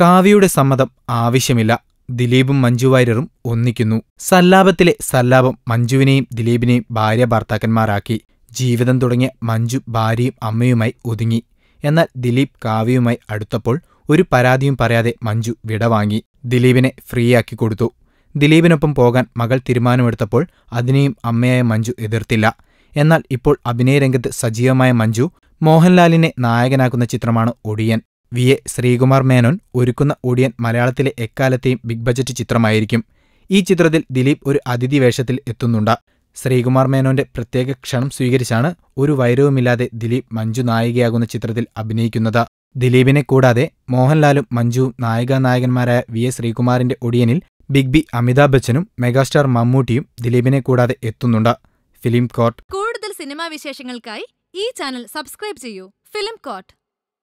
കാവ്യയുടെ സമ്മതം ആവശ്യമില്ല. ദിലീപും മഞ്ജു വാര്യറും ഒന്നിക്കുന്നു. സല്ലാപത്തിലെ സല്ലാപം മഞ്ജുവിനെയും ദിലീപിനെയും ഭാര്യ ഭർത്താക്കന്മാരാക്കി. ജീവിതം തുടങ്ങിയ മഞ്ജു ഭാര്യയും അമ്മയുമായി ഒതുങ്ങി. എന്നാൽ ദിലീപ് കാവ്യയുമായി അടുത്തപ്പോൾ ഒരു പരാതിയും പറയാതെ മഞ്ജു വിടവാങ്ങി. ദിലീപിനെ ഫ്രീയാക്കി കൊടുത്തു. ദിലീപിനൊപ്പം പോകാൻ മകൾ തീരുമാനമെടുത്തപ്പോൾ അതിനെയും അമ്മയായ മഞ്ജു എതിർത്തില്ല. എന്നാൽ ഇപ്പോൾ അഭിനയരംഗത്ത് സജീവമായ മഞ്ജു മോഹൻലാലിനെ നായകനാക്കുന്ന ചിത്രമാണ് ഒടിയൻ. വി. എ. ശ്രീകുമാർ മേനോൻ ഒരുക്കുന്ന ഒടിയൻ മലയാളത്തിലെ എക്കാലത്തെയും ബിഗ് ബജറ്റ് ചിത്രമായിരിക്കും. ഈ ചിത്രത്തിൽ ദിലീപ് ഒരു അതിഥി വേഷത്തിൽ എത്തുന്നുണ്ട്. ശ്രീകുമാർ മേനോന്റെ പ്രത്യേക ക്ഷണം സ്വീകരിച്ചാണ് ഒരു വൈരവുമില്ലാതെ ദിലീപ് മഞ്ജു നായികയാകുന്ന ചിത്രത്തിൽ അഭിനയിക്കുന്നത്. ദിലീപിനെ കൂടാതെ മോഹൻലാലും മഞ്ജുവും നായികാനായകന്മാരായ വി. എ. ശ്രീകുമാറിന്റെ ഒടിയനിൽ ബിഗ് ബി അമിതാഭ് ബച്ചനും മെഗാസ്റ്റാർ മമ്മൂട്ടിയും ദിലീപിനെ കൂടാതെ എത്തുന്നുണ്ട്. Film court. കൂടുതൽ സിനിമാ വിശേഷങ്ങൾക്കായി ഈ ചാനൽ സബ്സ്ക്രൈബ് ചെയ്യൂ ഫിലിം കോട്ട്